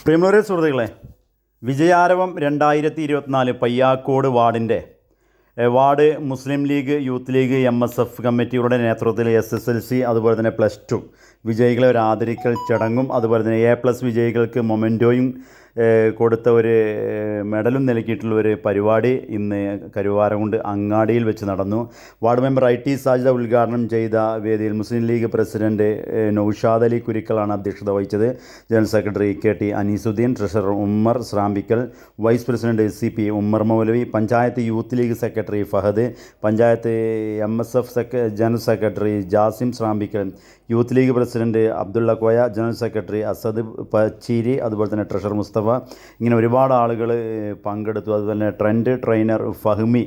പ്രിയമുള്ളവരെ സുഹൃത്തുക്കളെ വിജയാരവം രണ്ടായിരത്തി ഇരുപത്തിനാല് Payyakode വാർഡിന്റെ ward Muslim League Youth League M S F കമ്മിറ്റിയുടെ നേതൃത്വത്തിൽ എസ് എസ് എൽ സി അതുപോലെ തന്നെ പ്ലസ് ടു വിജയികളെ ഒരു ആദരിക്കൽ ചടങ്ങും അതുപോലെ തന്നെ എ പ്ലസ് വിജയികൾക്ക് മൊമെന്റോയും കൊടുത്ത ഒരു മെഡലും നൽകിയിട്ടുള്ള ഒരു പരിപാടി ഇന്ന് കരുവാരകുണ്ട് അങ്ങാടിയിൽ വെച്ച് നടന്നു. Ward member I T Sajida ഉദ്ഘാടനം ചെയ്ത വേദിയിൽ മുസ്ലിം ലീഗ് പ്രസിഡന്റ് നൌഷാദ് നൗഷാദ് അലി കുരുക്കളാണ് അധ്യക്ഷത വഹിച്ചത്. General secretary K T Aneesuddin treasurer Ummer Srampikkal vice president C P Ummer Moulavi panchayat Youth League secretary Fahad panchayat M S F സെക്ര general secretary Jasim Srampikkal Youth League president Abdulla Koya general secretary Asad Pacheeri അതുപോലെ തന്നെ treasurer Mustafa ഇങ്ങനെ ഒരുപാട് ആളുകൾ പങ്കെടുത്തു. അതുപോലെ trend trainer Fahmi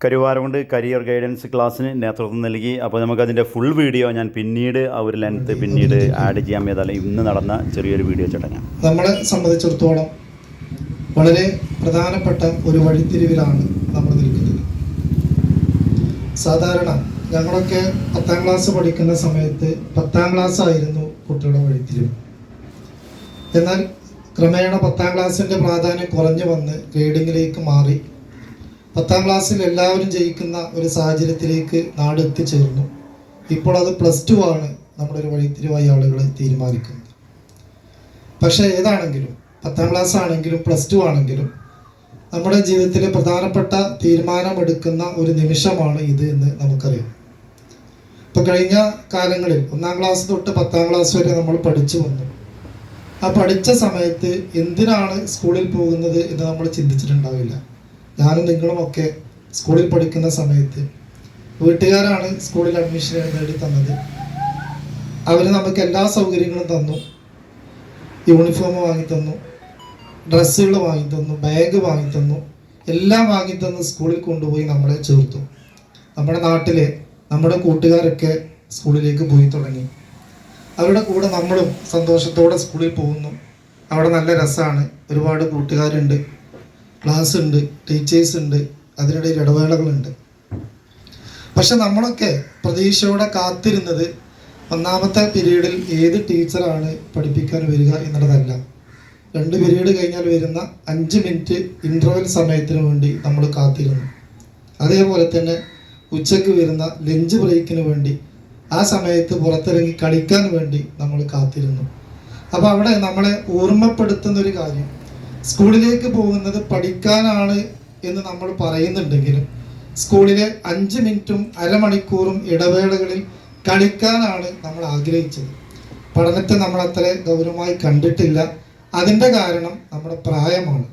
Karuvarakundu career guidance ക്ലാസ്സിന് നേതൃത്വം നൽകി. അപ്പോൾ നമുക്കതിന്റെ ഫുൾ വീഡിയോ ഞാൻ പിന്നീട് ആ ഒരു ലെങ്ത്ത് പിന്നീട് ആഡ് ചെയ്യാൻ ഏതായാലും ഇന്ന് നടന്ന ചെറിയൊരു വീഡിയോ ചടങ്ങാണ്. നമ്മളെ സംബന്ധിച്ചിടത്തോളം വളരെ പ്രധാനപ്പെട്ട ഒരു വഴിത്തിരിവിലാണ് നമ്മൾ നിൽക്കുന്നത്. സാധാരണ ഞങ്ങളൊക്കെ പത്താം ക്ലാസ് പഠിക്കുന്ന സമയത്ത് പത്താം ക്ലാസ് ആയിരുന്നു കുട്ടികളുടെ വഴിത്തിരിവ്. എന്നാൽ ക്രമേണ പത്താം ക്ലാസ്സിന്റെ പ്രാധാന്യം കുറഞ്ഞു വന്ന് ഗ്രേഡിങ്ങിലേക്ക് മാറി. പത്താം ക്ലാസ്സിൽ എല്ലാവരും ജയിക്കുന്ന ഒരു സാഹചര്യത്തിലേക്ക് നാട് എത്തിച്ചേർന്നു ഇപ്പോൾ അത് പ്ലസ് ടു ആണ് നമ്മുടെ ഒരു വഴിത്തിരിവായി ആളുകൾ തീരുമാനിക്കുന്നത്. പക്ഷേ ഏതാണെങ്കിലും പത്താം ക്ലാസ് ആണെങ്കിലും പ്ലസ് ടു ആണെങ്കിലും നമ്മുടെ ജീവിതത്തിലെ പ്രധാനപ്പെട്ട തീരുമാനമെടുക്കുന്ന ഒരു നിമിഷമാണ് ഇത് എന്ന് നമുക്കറിയാം. ഇപ്പം കഴിഞ്ഞ കാലങ്ങളിൽ ഒന്നാം ക്ലാസ് തൊട്ട് പത്താം ക്ലാസ് വരെ നമ്മൾ പഠിച്ചു വന്നു. ആ പഠിച്ച സമയത്ത് എന്തിനാണ് സ്കൂളിൽ പോകുന്നത് എന്ന് നമ്മൾ ചിന്തിച്ചിട്ടുണ്ടാവില്ല. ഞാനും നിങ്ങളും ഒക്കെ സ്കൂളിൽ പഠിക്കുന്ന സമയത്ത് വീട്ടുകാരാണ് സ്കൂളിൽ അഡ്മിഷൻ നേടി തന്നത്. അവർ നമുക്ക് എല്ലാ സൗകര്യങ്ങളും തന്നു. യൂണിഫോം വാങ്ങി തന്നു. ഡ്രസ്സുകൾ വാങ്ങി തന്നു. ബാഗ് വാങ്ങി തന്നു. എല്ലാം വാങ്ങി തന്ന് സ്കൂളിൽ കൊണ്ടുപോയി നമ്മളെ ചേർത്തു. നമ്മുടെ നാട്ടിലെ നമ്മുടെ കൂട്ടുകാരൊക്കെ സ്കൂളിലേക്ക് പോയി തുടങ്ങി. അവരുടെ കൂടെ നമ്മളും സന്തോഷത്തോടെ സ്കൂളിൽ പോകുന്നു. അവിടെ നല്ല രസമാണ് ഒരുപാട് കൂട്ടുകാരുണ്ട്. ക്ലാസ് ഉണ്ട് ടീച്ചേഴ്സ് ഉണ്ട് അതിനിടയിൽ ഇടവേളകളുണ്ട്. പക്ഷെ നമ്മളൊക്കെ പ്രതീക്ഷയോടെ കാത്തിരുന്നത് ഒന്നാമത്തെ പീരീഡിൽ ഏത് ടീച്ചറാണ് പഠിപ്പിക്കാൻ വരിക എന്നുള്ളതല്ല. രണ്ട് പീരീഡ് കഴിഞ്ഞാൽ വരുന്ന അഞ്ച് മിനിറ്റ് ഇന്റർവെൽ സമയത്തിന് വേണ്ടി നമ്മൾ കാത്തിരുന്നു. അതേപോലെ തന്നെ ഉച്ചയ്ക്ക് വരുന്ന ലഞ്ച് ബ്രേക്കിന് വേണ്ടി ആ സമയത്ത് പുറത്തിറങ്ങി കളിക്കാൻ വേണ്ടി നമ്മൾ കാത്തിരുന്നു. അപ്പോൾ അവിടെ നമ്മളെ ഓർമ്മപ്പെടുത്തുന്ന ഒരു കാര്യം. സ്കൂളിലേക്ക് പോകുന്നത് പഠിക്കാനാണ് എന്ന് നമ്മൾ പറയുന്നുണ്ടെങ്കിലും സ്കൂളിലെ അഞ്ച് മിനിറ്റും അരമണിക്കൂറും ഇടവേളകളിൽ കളിക്കാനാണ് നമ്മൾ ആഗ്രഹിച്ചത്. പഠനത്തെ നമ്മൾ അത്ര ഗൗരവമായി കണ്ടിട്ടില്ല. അതിന്റെ കാരണം നമ്മുടെ പ്രായമാണ്.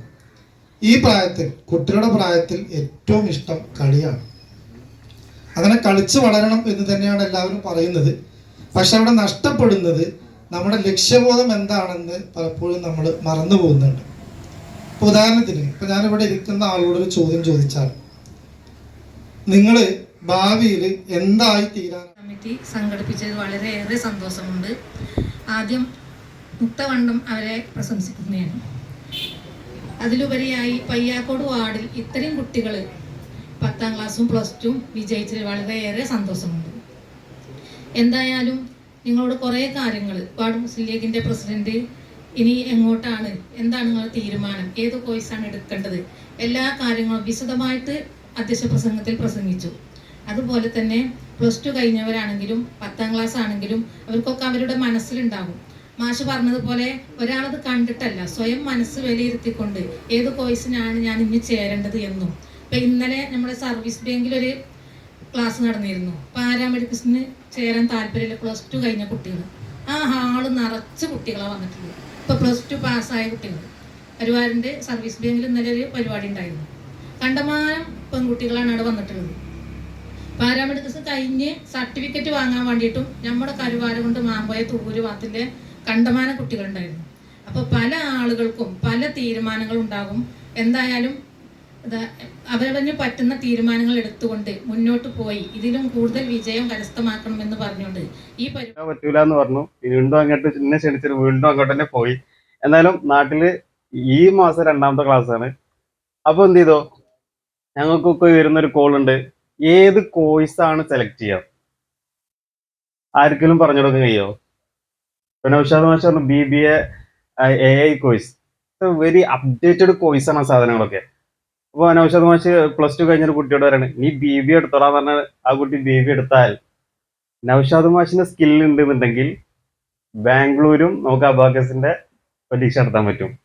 ഈ പ്രായത്തിൽ കുട്ടികളുടെ പ്രായത്തിൽ ഏറ്റവും ഇഷ്ടം കളിയാണ്. അങ്ങനെ കളിച്ചു വളരണം എന്ന് തന്നെയാണ് എല്ലാവരും പറയുന്നത്. പക്ഷെ അവിടെ നഷ്ടപ്പെടുന്നത് നമ്മുടെ ലക്ഷ്യബോധം എന്താണെന്ന് പലപ്പോഴും നമ്മൾ മറന്നു പോകുന്നുണ്ട്. ഇപ്പൊ ഉദാഹരണത്തിന് ഇപ്പൊ ഞാനിവിടെ ഇരിക്കുന്ന ആളോട് ഒരു ചോദ്യം ചോദിച്ചാൽ നിങ്ങൾ ഭാവിയിൽ എന്തായി തീരാൻ? കമ്മിറ്റി സംഘടിപ്പിച്ചത് വളരെയേറെ സന്തോഷമുണ്ട്. ആദ്യം മുക്തവണ്ണം അവരെ പ്രശംസിക്കുന്നതാണ്. അതിലുപരിയായി പയ്യാക്കോട് വാർഡിൽ ഇത്രയും കുട്ടികൾ പത്താം ക്ലാസ്സും പ്ലസ് ടുവും വിജയിച്ചതിൽ വളരെയേറെ സന്തോഷമുണ്ട്. എന്തായാലും നിങ്ങളോട് കുറേ കാര്യങ്ങൾ വാർഡ് മുസ്ലിം ലീഗിന്റെ പ്രസിഡന്റ് ഇനി എങ്ങോട്ടാണ്? എന്താണ് നിങ്ങളുടെ തീരുമാനം? ഏത് കോഴ്സാണ് എടുക്കേണ്ടത്? എല്ലാ കാര്യങ്ങളും വിശദമായിട്ട് അധ്യക്ഷ പ്രസംഗത്തിൽ പ്രസംഗിച്ചു. അതുപോലെ തന്നെ പ്ലസ് ടു കഴിഞ്ഞവരാണെങ്കിലും പത്താം ക്ലാസ് ആണെങ്കിലും അവർക്കൊക്കെ അവരുടെ മനസ്സിലുണ്ടാകും. മാഷ് പറഞ്ഞതുപോലെ ഒരാളത് കണ്ടിട്ടല്ല സ്വയം മനസ്സ് വിലയിരുത്തിക്കൊണ്ട് ഏത് കോഴ്സിനാണ് ഞാൻ ഇനി ചേരേണ്ടത് എന്നും. ഇപ്പൊ ഇന്നലെ നമ്മുടെ സർവീസ് ബാങ്കിൽ ഒരു ക്ലാസ് നടന്നിരുന്നു. പാരാമെഡിക്കൽസിന് ചേരാൻ താല്പര്യമില്ല. പ്ലസ് ടു കഴിഞ്ഞ കുട്ടികൾ ആ ഹാൾ നിറച്ച് കുട്ടികളാണ് വന്നിട്ടുള്ളത്. ഇപ്പൊ പ്ലസ് ടു പാസ്സായ കുട്ടികൾ പരിവാറിന്റെ സർവീസ് ബാങ്കിൽ ഇന്നലെ ഒരു പരിപാടി ഉണ്ടായിരുന്നു. കണ്ടമാനം പെൺകുട്ടികളാണ് അവിടെ വന്നിട്ടുള്ളത്. പാരാമെഡിക്കൽസ് കഴിഞ്ഞ് സർട്ടിഫിക്കറ്റ് വാങ്ങാൻ വേണ്ടിയിട്ടും നമ്മുടെ കരുവാര കൊണ്ട് മാമ്പോയ തൂര് ഭാഗത്തിലെ കണ്ടമാന കുട്ടികളുണ്ടായിരുന്നു. അപ്പോൾ പല ആളുകൾക്കും പല തീരുമാനങ്ങൾ ഉണ്ടാകും. എന്തായാലും അവരവന് പറ്റുന്ന തീരുമാനങ്ങൾ എടുത്തുകൊണ്ട് മുന്നോട്ട് പോയി. ഇതിലും കൂടുതൽ വിജയം കരസ്ഥമാക്കണമെന്ന് പറഞ്ഞുകൊണ്ട് ഈ പറ്റൂല എന്ന് പറഞ്ഞു. വീണ്ടും അങ്ങോട്ട് എന്നെ ക്ഷണിച്ചിട്ട് വീണ്ടും അങ്ങോട്ട് തന്നെ പോയി. എന്നാലും നാട്ടിൽ ഈ മാസം രണ്ടാമത്തെ ക്ലാസ് ആണ്. അപ്പൊ എന്ത് ചെയ്തോ? ഞങ്ങൾക്കൊക്കെ വരുന്നൊരു കോൾ ഉണ്ട്. ഏത് കോഴ്സ് ആണ് സെലക്ട് ചെയ്യാം? ആർക്കെങ്കിലും പറഞ്ഞു കൊടുക്കാൻ കഴിയോ? പിന്നെ ഉഷാദ് മാഷ് പറഞ്ഞു B B A I course very updated കോഴ്സാണ് ആ സാധനങ്ങളൊക്കെ. അപ്പോൾ അനൗഷധ മാഷ് പ്ലസ് ടു കഴിഞ്ഞൊരു കുട്ടിയോട് പറയാണ് നീ ബി ബി എടുത്തോളാന്ന് പറഞ്ഞാൽ ആ കുട്ടി ബി ബി എടുത്താൽ നൗഷാദ് മാഷിന് സ്കില്ല് ഉണ്ടെന്നുണ്ടെങ്കിൽ ബാംഗ്ലൂരും നമുക്ക് അബാക്കസിന്റെ പരീക്ഷ നടത്താൻ പറ്റും.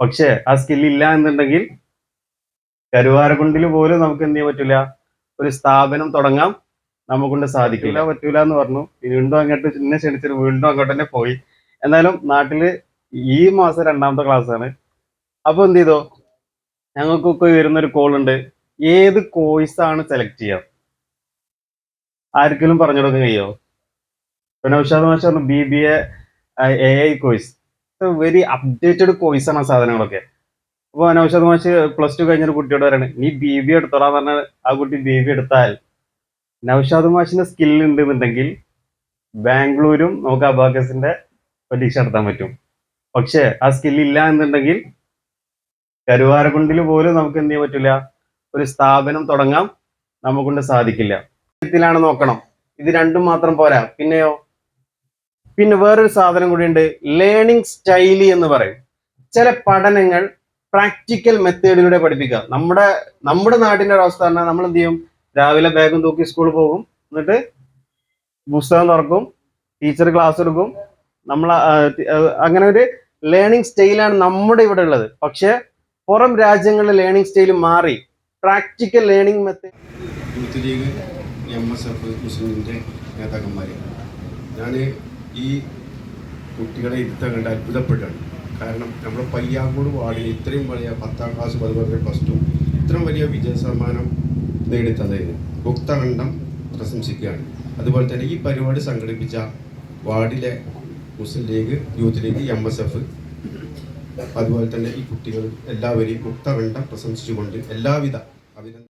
പക്ഷെ ആ സ്കിൽ ഇല്ല എന്നുണ്ടെങ്കിൽ കരുവാരക്കുണ്ടിൽ പോലും നമുക്ക് എന്ത് ചെയ്യാൻ പറ്റില്ല ഒരു സ്ഥാപനം തുടങ്ങാം. നമുക്കൊണ്ട് സാധിക്കില്ല. പറ്റൂല. എന്ന് പറഞ്ഞു. വീണ്ടും അങ്ങോട്ട് എന്നെ ക്ഷണിച്ചിട്ട് വീണ്ടും അങ്ങോട്ട് തന്നെ പോയി. എന്നാലും നാട്ടിൽ ഈ മാസം രണ്ടാമത്തെ ക്ലാസ് ആണ്. അപ്പൊ എന്ത് ചെയ്തോ? ഞങ്ങൾക്കൊക്കെ വരുന്നൊരു കോൾ ഉണ്ട്. ഏത് കോഴ്സ് ആണ് സെലക്ട് ചെയ്യാം? ആർക്കെങ്കിലും പറഞ്ഞു കൊടുക്കാൻ കഴിയോ? പിന്നെ ഉഷാദ് മാഷ് പറഞ്ഞു B B A A I course very updated course ആണ് സാധനങ്ങളൊക്കെ. അപ്പോൾ നൗഷാദ് മാഷ് പ്ലസ് ടു കഴിഞ്ഞൊരു കുട്ടിയോട് പറയണേ നീ ബി ബി എടുത്തോളാന്ന് പറഞ്ഞാൽ ആ കുട്ടി ബി ബി എടുത്താൽ നൗഷാദ് മാഷിന്റെ സ്കില്ല് ഉണ്ടെന്നുണ്ടെങ്കിൽ ബാംഗ്ലൂരും നമുക്ക് അബാക്കസിന്റെ പരീക്ഷ നടത്താൻ പറ്റും. പക്ഷേ ആ സ്കില്ല് ഇല്ല എന്നുണ്ടെങ്കിൽ കരുവാരക്കുണ്ടിൽ പോലും നമുക്ക് എന്ത് ചെയ്യാൻ പറ്റില്ല ഒരു സ്ഥാപനം തുടങ്ങാം. നമുക്കൊണ്ട് സാധിക്കില്ല. ഇതിലാണ് നോക്കണം. ഇത് രണ്ടും മാത്രം പോരാ. പിന്നെയോ? പിന്നെ വേറൊരു സാധനം കൂടിയുണ്ട്. ലേണിംഗ് സ്റ്റൈലി എന്ന് പറയും. ചില പഠനങ്ങൾ പ്രാക്ടിക്കൽ മെത്തേഡിലൂടെ പഠിപ്പിക്കുക. നമ്മുടെ നമ്മുടെ നാട്ടിന്റെ ഒരു അവസ്ഥ പറഞ്ഞാൽ നമ്മൾ എന്ത് ചെയ്യും? രാവിലെ ബാഗും തൂക്കി സ്കൂളിൽ പോകും. എന്നിട്ട് പുസ്തകം തുറക്കും. ടീച്ചർ ക്ലാസ് എടുക്കും. നമ്മൾ അങ്ങനെ ഒരു ലേണിംഗ് സ്റ്റൈലാണ് നമ്മുടെ ഇവിടെ ഉള്ളത്. പക്ഷെ പുറം രാജ്യങ്ങളിലെ ലേണിംഗ് സ്റ്റൈൽ മാറി. പ്രാക്ടിക്കൽ ലേണിംഗ് മെത്തേഡ് യൂത്ത് ഞാൻ ഈ കുട്ടികളെ ഇരുത്താൻ കണ്ട് അത്ഭുതപ്പെട്ടാണ് കാരണം നമ്മുടെ പയ്യാങ്കോട് വാർഡിൽ ഇത്രയും വലിയ പത്താം ക്ലാസ് അതുപോലെ പ്ലസ് ടു ഇത്രയും വലിയ വിജയ സമ്മാനം നേടിത്തന്നതിന് ഭുക്തകണ്ഠം പ്രശംസിക്കുകയാണ്. അതുപോലെ തന്നെ ഈ പരിപാടി സംഘടിപ്പിച്ച വാർഡിലെ Muslim League Youth League M S F അതുപോലെ തന്നെ ഈ കുട്ടികൾ എല്ലാവരെയും മുക്തകണ്ഠം പ്രശംസിച്ചുകൊണ്ട് എല്ലാവിധ അഭിനന്ദ